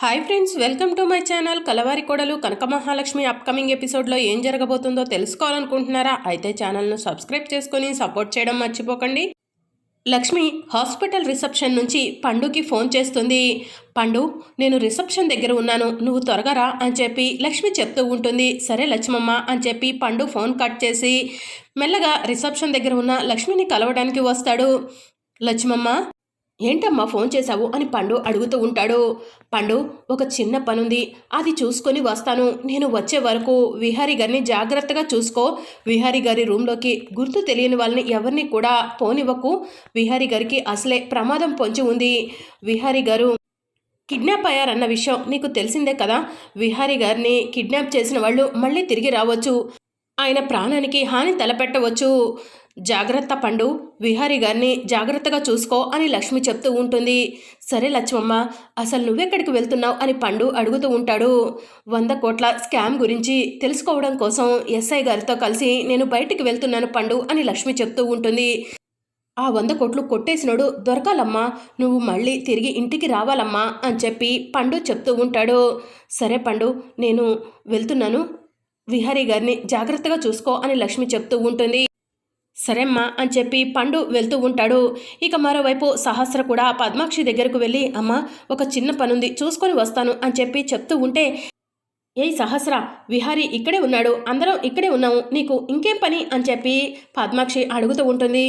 Hi friends welcome to my channel కలవారి కోడలు కనక Mahalakshmi upcoming ఎపిసోడ్లో ఏం జరగబోతుందో తెలుసుకోవాలనుకుంటున్నారా? అయితే ఛానల్ను సబ్స్క్రైబ్ చేసుకొని సపోర్ట్ చేయడం మర్చిపోకండి. లక్ష్మి హాస్పిటల్ రిసెప్షన్ నుంచి పండుకి ఫోన్ చేస్తుంది. పండు నేను రిసెప్షన్ దగ్గర ఉన్నాను నువ్వు త్వరగా రా అని చెప్పి లక్ష్మి చెప్తూ ఉంటుంది. సరే లక్ష్మమ్మ అని చెప్పి పండు ఫోన్ కట్ చేసి మెల్లగా రిసెప్షన్ దగ్గర ఉన్న లక్ష్మిని కలవడానికి వస్తాడు. లక్ష్మమ్మ? ఏంటమ్మా ఫోన్ చేశావు? అని పండు అడుగుతూ ఉంటాడు. పండు ఒక చిన్న పనుంది. అది చూసుకొని వస్తాను. నేను వచ్చే వరకు విహారీ గారిని జాగ్రత్తగా చూసుకో. విహారీ గారి రూమ్లోకి గుర్తు తెలియని వాళ్ళని ఎవరిని కూడా పోనివ్వకు. విహారీ గారికి అసలే ప్రమాదం పొంచి ఉంది. విహారీ గారు కిడ్నాప్ అయ్యారన్న విషయం నీకు తెలిసిందే కదా? విహారీ గారిని కిడ్నాప్ చేసిన వాళ్ళు మళ్ళీ తిరిగి రావచ్చు. ఆయన ప్రాణానికి హాని తలపెట్టవచ్చు. జాగ్రత్త పండు విహారి గారిని జాగ్రత్తగా చూసుకో అని లక్ష్మి చెప్తూ ఉంటుంది. సరే లక్ష్మమ్మ అసలు నువ్వెక్కడికి వెళ్తున్నావు అని పండు అడుగుతూ ఉంటాడు. వంద కోట్ల స్కామ్ గురించి తెలుసుకోవడం కోసం ఎస్ఐ గారితో కలిసి నేను బయటికి వెళ్తున్నాను పండు అని లక్ష్మి చెప్తూ ఉంటుంది. ఆ వంద కోట్లు కొట్టేసినోడు దొరకాలమ్మా నువ్వు మళ్ళీ తిరిగి ఇంటికి రావాలమ్మా అని చెప్పి పండు చెప్తూ ఉంటాడు. సరే పండు నేను వెళ్తున్నాను. విహారీ గారిని జాగ్రత్తగా చూసుకో అని లక్ష్మి చెప్తూ ఉంటుంది. సరేమ్మా అని చెప్పి పండు వెళ్తూ ఉంటాడు. ఇక మరోవైపు సహస్ర కూడా పద్మాక్షి దగ్గరకు వెళ్ళి అమ్మ ఒక చిన్న పనుంది చూసుకొని వస్తాను అని చెప్పి చెప్తూ ఉంటే ఏయ్ సహస్ర విహారి ఇక్కడే ఉన్నాడు అందరం ఇక్కడే ఉన్నాము నీకు ఇంకేం పని? అని చెప్పి పద్మాక్షి అడుగుతూ ఉంటుంది.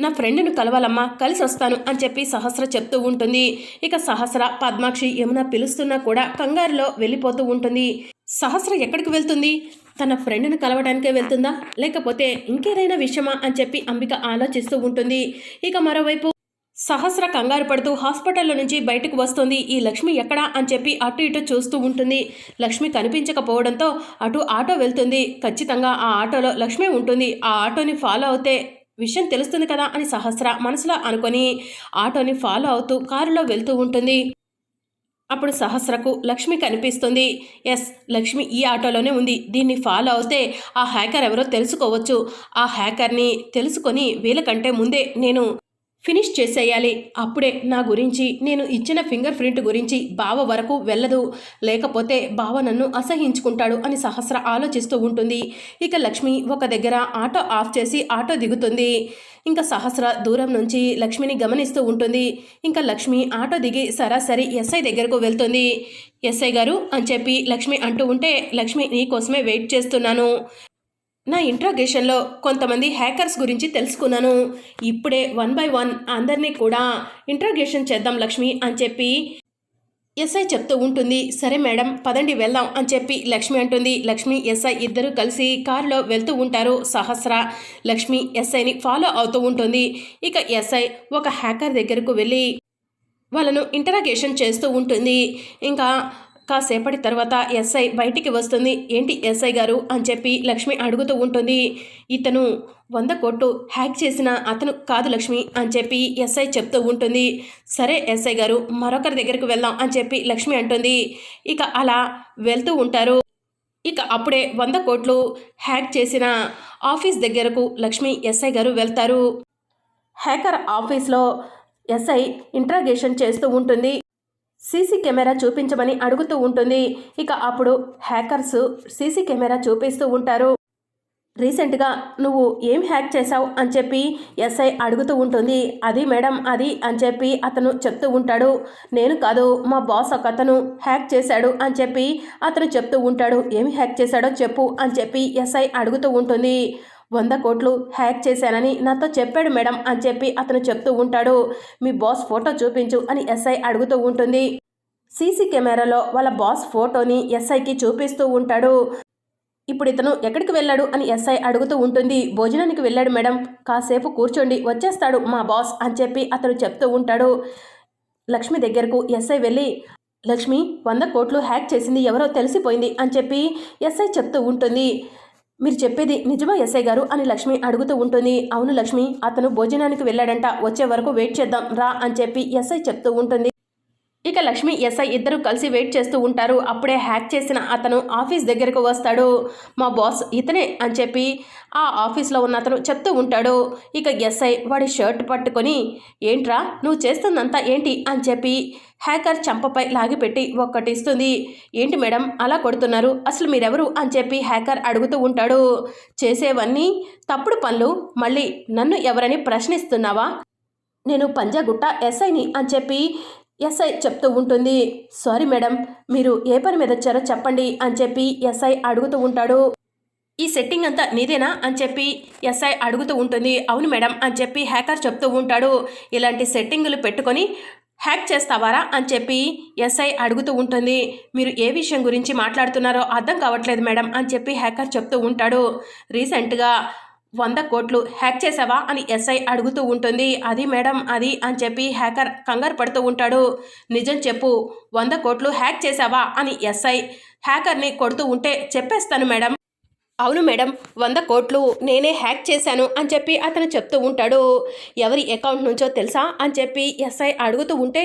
నా ఫ్రెండ్ను కలవాలమ్మా కలిసి వస్తాను అని చెప్పి సహస్ర చెప్తూ ఉంటుంది. ఇక సహస్ర పద్మాక్షి ఏమైనా పిలుస్తున్నా కూడా కంగారులో వెళ్ళిపోతూ ఉంటుంది. సహస్ర ఎక్కడికి వెళ్తుంది? తన ఫ్రెండ్ను కలవడానికే వెళ్తుందా? లేకపోతే ఇంకేదైనా విషయమా అని చెప్పి అంబిక ఆలోచిస్తూ ఉంటుంది. ఇక మరోవైపు సహస్ర కంగారు పడుతూ హాస్పిటల్లో నుంచి బయటకు వస్తుంది. ఈ లక్ష్మి ఎక్కడా అని చెప్పి అటు ఇటు చూస్తూ ఉంటుంది. లక్ష్మి కనిపించకపోవడంతో అటు ఆటో వెళ్తుంది. ఖచ్చితంగా ఆ ఆటోలో లక్ష్మి ఉంటుంది. ఆ ఆటోని ఫాలో అవుతే విషయం తెలుస్తుంది కదా అని సహస్ర మనసులో అనుకొని ఆటోని ఫాలో అవుతూ కారులో వెళ్తూ ఉంటుంది. అప్పుడు సహస్రకు లక్ష్మి కనిపిస్తుంది. ఎస్ లక్ష్మి ఈ ఆటోలోనే ఉంది. దీన్ని ఫాలో అవుతే ఆ హ్యాకర్ ఎవరో తెలుసుకోవచ్చు. ఆ హ్యాకర్ని తెలుసుకొని వీళ్ళకంటే ముందే నేను ఫినిష్ చేసేయాలి. అప్పుడే నా గురించి నేను ఇచ్చిన ఫింగర్ ప్రింట్ గురించి బావ వరకు వెళ్ళదు. లేకపోతే బావ నన్ను అసహించుకుంటాడు అని సహస్ర ఆలోచిస్తూ ఉంటుంది. ఇక లక్ష్మి ఒక దగ్గర ఆటో ఆఫ్ చేసి ఆటో దిగుతుంది. ఇంకా సహస్ర దూరం నుంచి లక్ష్మిని గమనిస్తూ ఉంటుంది. ఇంకా లక్ష్మి ఆటో దిగి సరాసరి ఎస్ఐ దగ్గరకు వెళ్తుంది. ఎస్ఐ గారు అని చెప్పి లక్ష్మి అంటూ ఉంటే లక్ష్మి నీకోసమే వెయిట్ చేస్తున్నాను. నా ఇంట్రాగేషన్లో కొంతమంది హ్యాకర్స్ గురించి తెలుసుకున్నాను. ఇప్పుడే వన్ బై వన్ అందరినీ కూడా ఇంట్రాగేషన్ చేద్దాం లక్ష్మి అని చెప్పి ఎస్ఐ చెప్తూ ఉంటుంది. సరే మేడం పదండి వెళ్దాం అని చెప్పి లక్ష్మి అంటుంది. లక్ష్మి ఎస్ఐ ఇద్దరు కలిసి కారులో వెళ్తూ ఉంటారు. సహస్ర లక్ష్మి ఎస్ఐని ఫాలో అవుతూ ఉంటుంది. ఇక ఎస్ఐ ఒక హ్యాకర్ దగ్గరకు వెళ్ళి వాళ్ళను ఇంటరాగేషన్ చేస్తూ ఉంటుంది. ఇంకా కాసేపటి తర్వాత ఎస్ఐ బయటికి వస్తుంది. ఏంటి ఎస్ఐ గారు అని చెప్పి లక్ష్మి అడుగుతూ ఉంటుంది. ఇతను వంద కోట్లు హ్యాక్ చేసిన అతను కాదు లక్ష్మి అని చెప్పి ఎస్ఐ చెప్తూ ఉంటుంది. సరే ఎస్ఐ గారు మరొకరి దగ్గరికి వెళ్దాం అని చెప్పి లక్ష్మి అంటుంది. ఇక అలా వెళ్తూ ఉంటారు. ఇక అప్పుడే వంద కోట్లు హ్యాక్ చేసిన ఆఫీస్ దగ్గరకు లక్ష్మి ఎస్ఐ గారు వెళ్తారు. హ్యాకర్ ఆఫీస్లో ఎస్ఐ ఇంట్రాగేషన్ చేస్తూ ఉంటుంది. సీసీ కెమెరా చూపించమని అడుగుతూ ఉంటుంది. ఇక అప్పుడు హ్యాకర్స్ సీసీ కెమెరా చూపిస్తూ ఉంటారు. రీసెంట్గా నువ్వు ఏం హ్యాక్ చేశావు అని చెప్పి ఎస్ఐ అడుగుతూ ఉంటుంది. అది మేడం అది అని చెప్పి అతను చెప్తూ ఉంటాడు. నేను కాదు మా బాస్ ఒక అతను హ్యాక్ చేశాడు అని చెప్పి అతను చెప్తూ ఉంటాడు. ఏమి హ్యాక్ చేశాడో చెప్పు అని చెప్పి ఎస్ఐ అడుగుతూ ఉంటుంది. వంద కోట్లు హ్యాక్ చేశానని నాతో చెప్పాడు మేడం అని చెప్పి అతను చెప్తూ ఉంటాడు. మీ బాస్ ఫోటో చూపించు అని ఎస్ఐ అడుగుతూ ఉంటుంది. సీసీ కెమెరాలో వాళ్ళ బాస్ ఫోటోని ఎస్ఐకి చూపిస్తూ ఉంటాడు. ఇప్పుడు ఇతను ఎక్కడికి వెళ్ళాడు అని ఎస్ఐ అడుగుతూ ఉంటుంది. భోజనానికి వెళ్ళాడు మేడం. కాసేపు కూర్చోండి వచ్చేస్తాడు మా బాస్ అని చెప్పి అతను చెప్తూ ఉంటాడు. లక్ష్మి దగ్గరకు ఎస్ఐ వెళ్ళి లక్ష్మి వంద కోట్లు హ్యాక్ చేసింది ఎవరో తెలిసిపోయింది అని చెప్పి ఎస్ఐ చెప్తూ ఉంటుంది. మీరు చెప్పేది నిజమా ఎస్ఐ గారు? అని లక్ష్మి అడుగుతూ ఉంటుంది. అవును లక్ష్మి అతను భోజనానికి వెళ్ళాడంట. వచ్చే వరకు వెయిట్ చేద్దాం రా అని చెప్పి ఎస్ఐ చెప్తూ ఉంటుంది. ఇక లక్ష్మి ఎస్ఐ ఇద్దరు కలిసి వెయిట్ చేస్తూ ఉంటారు. అప్పుడే హ్యాక్ చేసిన అతను ఆఫీస్ దగ్గరకు వస్తాడు. మా బాస్ ఇతనే అని చెప్పి ఆ ఆఫీస్లో ఉన్న అతను చెప్తూ ఉంటాడు. ఇక ఎస్ఐ వాడి షర్ట్ పట్టుకొని ఏంట్రా నువ్వు చేస్తుందంతా ఏంటి? అని చెప్పి హ్యాకర్ చంపపై లాగిపెట్టి ఒక్కటిస్తుంది. ఏంటి మేడం అలా కొడుతున్నారు? అసలు మీరెవరు? అని చెప్పి హ్యాకర్ అడుగుతూ ఉంటాడు. చేసేవన్నీ తప్పుడు పనులు. మళ్ళీ నన్ను ఎవరని ప్రశ్నిస్తున్నావా? నేను పంజాగుట్ట ఎస్ఐని అని చెప్పి ఎస్ఐ చెప్తూ ఉంటుంది. సారీ మేడం మీరు ఏ పని మీద వచ్చారో చెప్పండి అని చెప్పి ఎస్ఐ అడుగుతూ ఉంటాడు. ఈ సెట్టింగ్ అంతా నీదేనా అని చెప్పి ఎస్ఐ అడుగుతూ ఉంటుంది. అవును మేడం అని చెప్పి హ్యాకర్ చెప్తూ ఉంటాడు. ఇలాంటి సెట్టింగులు పెట్టుకొని హ్యాక్ చేస్తావారా? అని చెప్పి ఎస్ఐ అడుగుతూ ఉంటుంది. మీరు ఏ విషయం గురించి మాట్లాడుతున్నారో అర్థం కావట్లేదు మేడం అని చెప్పి హ్యాకర్ చెప్తూ ఉంటాడు. రీసెంట్గా వంద కోట్లు హ్యాక్ చేసావా అని ఎస్ఐ అడుగుతూ ఉంటుంది. అది మేడం అది అని చెప్పి హ్యాకర్ కంగారు పడుతూ ఉంటాడు. నిజం చెప్పు వంద కోట్లు హ్యాక్ చేసావా అని ఎస్ఐ హ్యాకర్ని కొడుతూ ఉంటే చెప్పేస్తాను మేడం. అవును మేడం వంద కోట్లు నేనే హ్యాక్ చేశాను అని చెప్పి అతను చెప్తూ ఉంటాడు. ఎవరి అకౌంట్ నుంచో తెలుసా అని చెప్పి ఎస్ఐ అడుగుతూ ఉంటే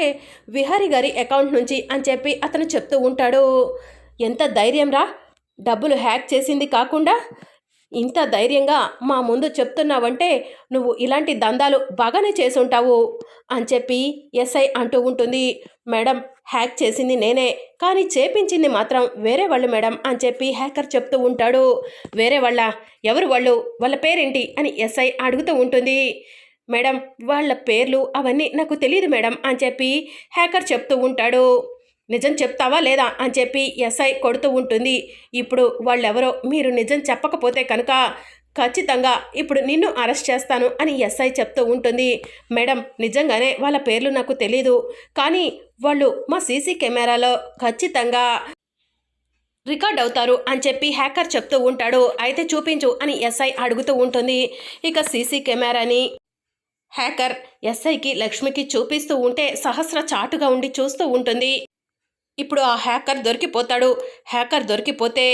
విహారి గారి అకౌంట్ నుంచి అని చెప్పి అతను చెప్తూ ఉంటాడు. ఎంత ధైర్యం రా డబ్బులు హ్యాక్ చేసింది కాకుండా ఇంత ధైర్యంగా మా ముందు చెప్తున్నావంటే నువ్వు ఇలాంటి దందాలు బాగానే చేసుంటావు అని చెప్పి ఎస్ఐ అంటూ ఉంటుంది. మేడం హ్యాక్ చేసింది నేనే కానీ చేపించింది మాత్రం వేరే వాళ్ళు మేడం అని చెప్పి హ్యాకర్ చెప్తూ ఉంటాడు. వేరే వాళ్ళ ఎవరు వాళ్ళు వాళ్ళ పేరేంటి అని ఎస్ఐ అడుగుతూ ఉంటుంది. మేడం వాళ్ళ పేర్లు అవన్నీ నాకు తెలియదు మేడం అని చెప్పి హ్యాకర్ చెప్తూ ఉంటాడు. నిజం చెప్తావా లేదా అని చెప్పి ఎస్ఐ కొడుతూ ఉంటుంది. ఇప్పుడు వాళ్ళెవరో మీరు నిజం చెప్పకపోతే కనుక ఖచ్చితంగా ఇప్పుడు నిన్ను అరెస్ట్ చేస్తాను అని ఎస్ఐ చెప్తూ ఉంటుంది. మేడం నిజంగానే వాళ్ళ పేర్లు నాకు తెలీదు. కానీ వాళ్ళు మా సీసీ కెమెరాలో ఖచ్చితంగా రికార్డ్ అవుతారు అని చెప్పి హ్యాకర్ చెప్తూ ఉంటాడు. అయితే చూపించు అని ఎస్ఐ అడుగుతూ ఉంటుంది. ఇక సీసీ కెమెరాని హ్యాకర్ ఎస్ఐకి లక్ష్మికి చూపిస్తూ ఉంటే సహస్ర చాటుగా ఉండి చూస్తూ ఉంటుంది. ఇప్పుడు ఆ హ్యాకర్ దొరికిపోతాడు. హ్యాకర్ దొరికిపోతే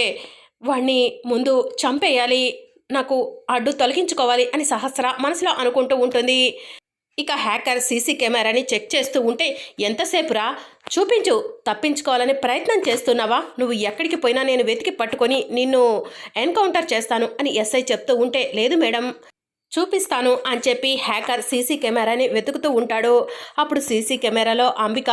వాణ్ణి ముందు చంపేయాలి నాకు అడ్డు తొలగించుకోవాలి అని సహస్ర మనసులో అనుకుంటూ ఉంటుంది. ఇక హ్యాకర్ సీసీ కెమెరాని చెక్ చేస్తూ ఉంటే ఎంతసేపురా? చూపించు. తప్పించుకోవాలని ప్రయత్నం చేస్తున్నావా? నువ్వు ఎక్కడికి పోయినా నేను వెతికి పట్టుకొని నిన్ను ఎన్కౌంటర్ చేస్తాను అని ఎస్ఐ చెప్తూ ఉంటే లేదు మేడం చూపిస్తాను అని చెప్పి హ్యాకర్ సీసీ కెమెరాని వెతుకుతూ ఉంటాడు. అప్పుడు సీసీ కెమెరాలో అంబిక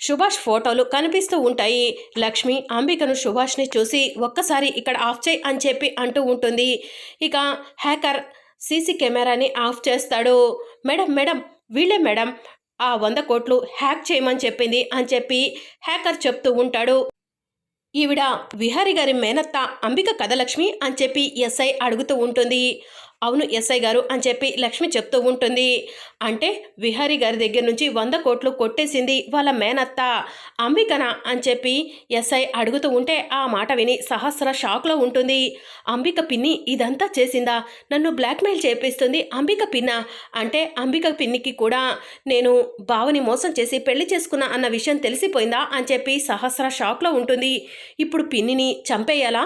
సుభాష్ ఫోటోలు కనిపిస్తూ ఉంటాయి. లక్ష్మి అంబికను సుభాష్ని చూసి ఒక్కసారి ఇక్కడ ఆఫ్ చేయి అని చెప్పి అంటూ ఉంటుంది. ఇక హ్యాకర్ సీసీ కెమెరాని ఆఫ్ చేస్తాడు. మేడం మేడం వీళ్ళే మేడం ఆ వంద కోట్లు హ్యాక్ చేయమని చెప్పింది అని చెప్పి హ్యాకర్ చెప్తూ ఉంటాడు. ఈవిడ విహారి గారి మేనత్త అంబిక కథలక్ష్మి అని చెప్పి ఎస్ఐ అడుగుతూ ఉంటుంది. అవును ఎస్ఐ గారు అని చెప్పి లక్ష్మి చెప్తూ ఉంటుంది. అంటే విహారీ గారి దగ్గర నుంచి వంద కోట్లు కొట్టేసింది వాళ్ళ మేనత్త అంబికన అని చెప్పి ఎస్ఐ అడుగుతూ ఉంటే ఆ మాట విని సహస్ర షాక్లో ఉంటుంది. అంబిక పిన్ని ఇదంతా చేసిందా? నన్ను బ్లాక్మెయిల్ చేపిస్తుంది అంబిక పిన్న అంటే అంబిక పిన్నికి కూడా నేను బావని మోసం చేసి పెళ్ళి చేసుకున్నా అన్న విషయం తెలిసిపోయిందా అని చెప్పి సహస్ర షాక్లో ఉంటుంది. ఇప్పుడు పిన్నిని చంపేయాలా?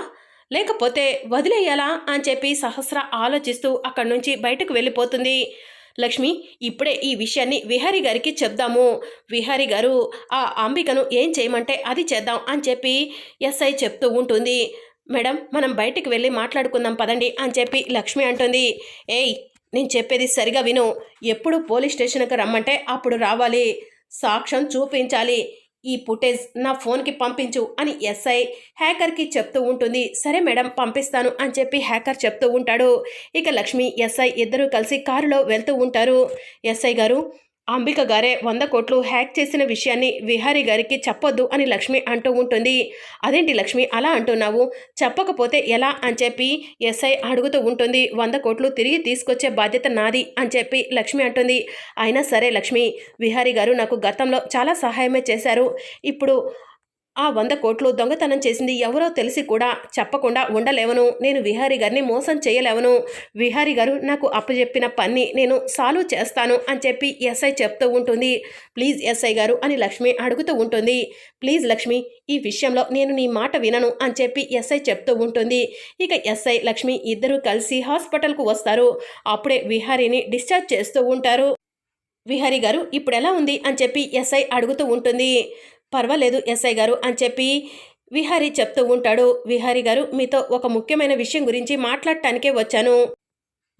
లేకపోతే వదిలేయాలా అని చెప్పి సహస్ర ఆలోచిస్తూ అక్కడి నుంచి బయటకు వెళ్ళిపోతుంది. లక్ష్మి ఇప్పుడే ఈ విషయాన్ని విహారి గారికి చెప్దాము. విహారి గారు ఆ అంబికను ఏం చేయమంటే అది చేద్దాం అని చెప్పి ఎస్ఐ చెప్తూ ఉంటుంది. మేడం మనం బయటికి వెళ్ళి మాట్లాడుకుందాం పదండి అని చెప్పి లక్ష్మి అంటుంది. ఏయ్ నేను చెప్పేది సరిగా విను. ఎప్పుడు పోలీస్ స్టేషన్కి రమ్మంటే అప్పుడు రావాలి. సాక్ష్యం చూపించాలి. ఈ ఫుటేజ్ నా ఫోన్కి పంపించు అని ఎస్ఐ హ్యాకర్కి చెప్తూ ఉంటుంది. సరే మేడం పంపిస్తాను అని చెప్పి హ్యాకర్ చెప్తూ ఉంటాడు. ఇక లక్ష్మి ఎస్ఐ ఇద్దరూ కలిసి కారులో వెళ్తూ ఉంటారు. ఎస్ఐ గారు అంబిక గారే వంద కోట్లు హ్యాక్ చేసిన విషయాన్ని విహారీ గారికి చెప్పొద్దు అని లక్ష్మి అంటూ ఉంటుంది. అదేంటి లక్ష్మి? అలా అంటున్నావు? చెప్పకపోతే ఎలా? అని చెప్పి ఎస్ఐ అడుగుతూ ఉంటుంది. వంద కోట్లు తిరిగి తీసుకొచ్చే బాధ్యత నాది అని చెప్పి లక్ష్మి అంటుంది. అయినా సరే లక్ష్మి విహారీ గారు నాకు గతంలో చాలా సహాయమే చేశారు. ఇప్పుడు ఆ వంద కోట్లు దొంగతనం చేసింది ఎవరో తెలిసి కూడా చెప్పకుండా ఉండలేవను. నేను విహారీ గారిని మోసం చేయలేవను. విహారీ గారు నాకు అప్పచెప్పిన పని నేను సాల్వ్ చేస్తాను అని చెప్పి ఎస్ఐ చెప్తూ ఉంటుంది. ప్లీజ్ ఎస్ఐ గారు అని లక్ష్మి అడుగుతూ ఉంటుంది. ప్లీజ్ లక్ష్మి ఈ విషయంలో నేను నీ మాట వినను అని చెప్పి ఎస్ఐ చెప్తూ ఉంటుంది. ఇక ఎస్ఐ లక్ష్మి ఇద్దరూ కలిసి హాస్పిటల్కు వస్తారు. అప్పుడే విహారీని డిశ్చార్జ్ చేస్తూ ఉంటారు. విహారీ గారు ఇప్పుడు ఎలా ఉంది? అని చెప్పి ఎస్ఐ అడుగుతూ ఉంటుంది. పర్వాలేదు ఎస్ఐ గారు అని చెప్పి విహారీ చెప్తూ ఉంటాడు. విహారీ గారు మీతో ఒక ముఖ్యమైన విషయం గురించి మాట్లాడటానికే వచ్చాను.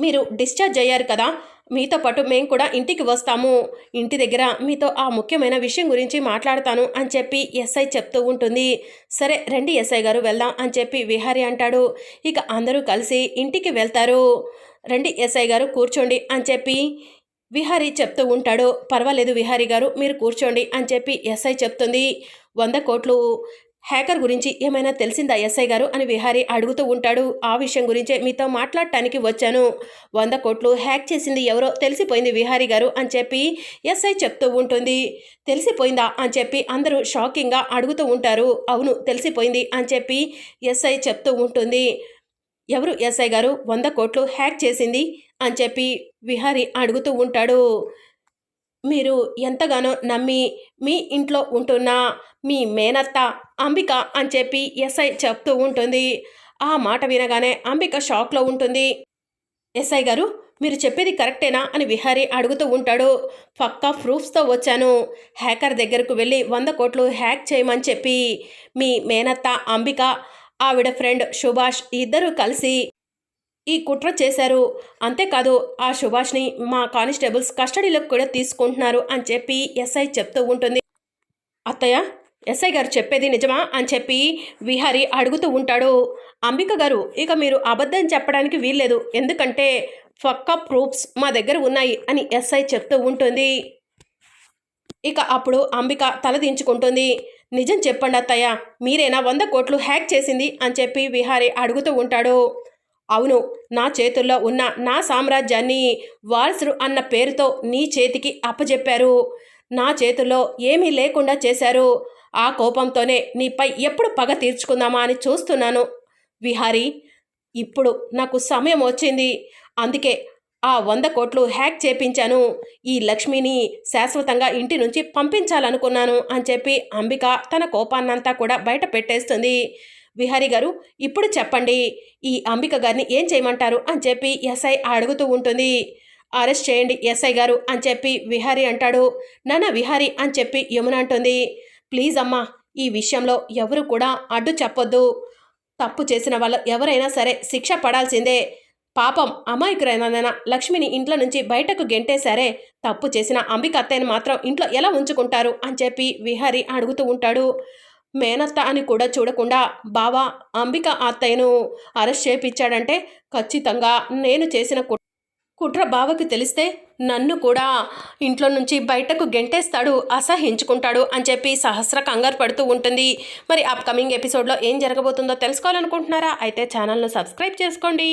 మీరు డిశ్చార్జ్ అయ్యారు కదా మీతో పాటు మేము కూడా ఇంటికి వస్తాము. ఇంటి దగ్గర మీతో ఆ ముఖ్యమైన విషయం గురించి మాట్లాడతాను అని చెప్పి ఎస్ఐ చెప్తూ ఉంటుంది. సరే రండి ఎస్ఐ గారు వెళ్దాం అని చెప్పి విహారి అంటాడు. ఇక అందరూ కలిసి ఇంటికి వెళ్తారు. రండి ఎస్ఐ గారు కూర్చోండి అని చెప్పి విహారీ చెప్తూ ఉంటాడు పర్వాలేదు విహారీ గారు మీరు కూర్చోండి అని చెప్పి ఎస్ఐ చెప్తుంది. వంద కోట్లు హ్యాకర్ గురించి ఏమైనా తెలిసిందా ఎస్ఐ గారు అని విహారీ అడుగుతూ ఉంటాడు. ఆ విషయం గురించే మీతో మాట్లాడటానికి వచ్చాను. వంద కోట్లు హ్యాక్ చేసింది ఎవరో తెలిసిపోయింది విహారీ గారు అని చెప్పి ఎస్ఐ చెప్తూ ఉంటుంది. తెలిసిపోయిందా అని చెప్పి అందరూ షాకింగ్గా అడుగుతూ ఉంటారు. అవును తెలిసిపోయింది అని చెప్పి ఎస్ఐ చెప్తూ ఉంటుంది. ఎవరు ఎస్ఐ గారు? వంద కోట్లు హ్యాక్ చేసింది అని చెప్పి విహారీ అడుగుతూ ఉంటాడు. మీరు ఎంతగానో నమ్మి మీ ఇంట్లో ఉంటున్న మీ మేనత్త అంబిక అని చెప్పి ఎస్ఐ చెప్తూ ఉంటుంది. ఆ మాట వినగానే అంబిక షాక్లో ఉంటుంది. ఎస్ఐ గారు మీరు చెప్పేది కరెక్టేనా అని విహారీ అడుగుతూ ఉంటాడు. పక్కా ప్రూఫ్స్తో వచ్చాను. హ్యాకర్ దగ్గరకు వెళ్ళి వంద కోట్లు హ్యాక్ చేయమని చెప్పి మీ మేనత్త అంబిక ఆవిడ ఫ్రెండ్ సుభాష్ ఇద్దరూ కలిసి ఈ కుట్ర చేశారు. అంతేకాదు ఆ సుభాష్ని మా కానిస్టేబుల్స్ కస్టడీలోకి కూడా తీసుకుంటున్నారు అని చెప్పి ఎస్ఐ చెప్తూ ఉంటుంది. అత్తయ్య ఎస్ఐ గారు చెప్పేది నిజమా అని చెప్పి విహారీ అడుగుతూ ఉంటాడు. అంబిక గారు ఇక మీరు అబద్ధం చెప్పడానికి వీల్లేదు. ఎందుకంటే పక్కా ప్రూఫ్స్ మా దగ్గర ఉన్నాయి అని ఎస్ఐ చెప్తూ ఉంటుంది. ఇక అప్పుడు అంబిక తలదించుకుంటుంది నిజం చెప్పండి అత్తయ్య మీరేనా వంద కోట్లు హ్యాక్ చేసింది అని చెప్పి విహారీ అడుగుతూ ఉంటాడు. అవును నా చేతుల్లో ఉన్న నా సామ్రాజ్యాన్ని వారసుడు అన్న పేరుతో నీ చేతికి అప్పజెప్పారు. నా చేతుల్లో ఏమీ లేకుండా చేశారు. ఆ కోపంతోనే నీపై ఎప్పుడు పగ తీర్చుకుందామా అని చూస్తున్నాను. విహారీ ఇప్పుడు నాకు సమయం వచ్చింది. అందుకే ఆ వంద కోట్లు హ్యాక్ చేపించాను. ఈ లక్ష్మిని శాశ్వతంగా ఇంటి నుంచి పంపించాలనుకున్నాను అని చెప్పి అంబిక తన కోపాన్నంతా కూడా బయట పెట్టేస్తుంది. విహారీ గారు ఇప్పుడు చెప్పండి ఈ అంబిక గారిని ఏం చేయమంటారు? అని చెప్పి ఎస్ఐ అడుగుతూ ఉంటుంది. అరెస్ట్ చేయండి ఎస్ఐ గారు అని చెప్పి విహారీ అంటాడు. నాన్న విహారీ అని చెప్పి యమున అంటుంది. ప్లీజ్ అమ్మా ఈ విషయంలో ఎవరు కూడా అడ్డు చెప్పొద్దు. తప్పు చేసిన వాళ్ళు ఎవరైనా సరే శిక్ష పడాల్సిందే. పాపం అమాయకురైన లక్ష్మిని ఇంట్లో నుంచి బయటకు గెంటేశారే. తప్పు చేసిన అంబిక అత్తయ్యని మాత్రం ఇంట్లో ఎలా ఉంచుకుంటారు? అని చెప్పి విహారీ అడుగుతూ ఉంటాడు. మేనత్త అని కూడా చూడకుండా బావా అంబిక అత్తయ్యను అరెస్ట్ చేపించాడంటే ఖచ్చితంగా నేను చేసిన కుట్ర బావకి తెలిస్తే నన్ను కూడా ఇంట్లో నుంచి బయటకు గెంటేస్తాడు అసహించుకుంటాడు అని చెప్పి సహస్ర కంగారు పడుతూ ఉంటుంది. మరి అప్కమింగ్ ఎపిసోడ్లో ఏం జరగబోతుందో తెలుసుకోవాలనుకుంటున్నారా? అయితే ఛానల్ను సబ్స్క్రైబ్ చేసుకోండి.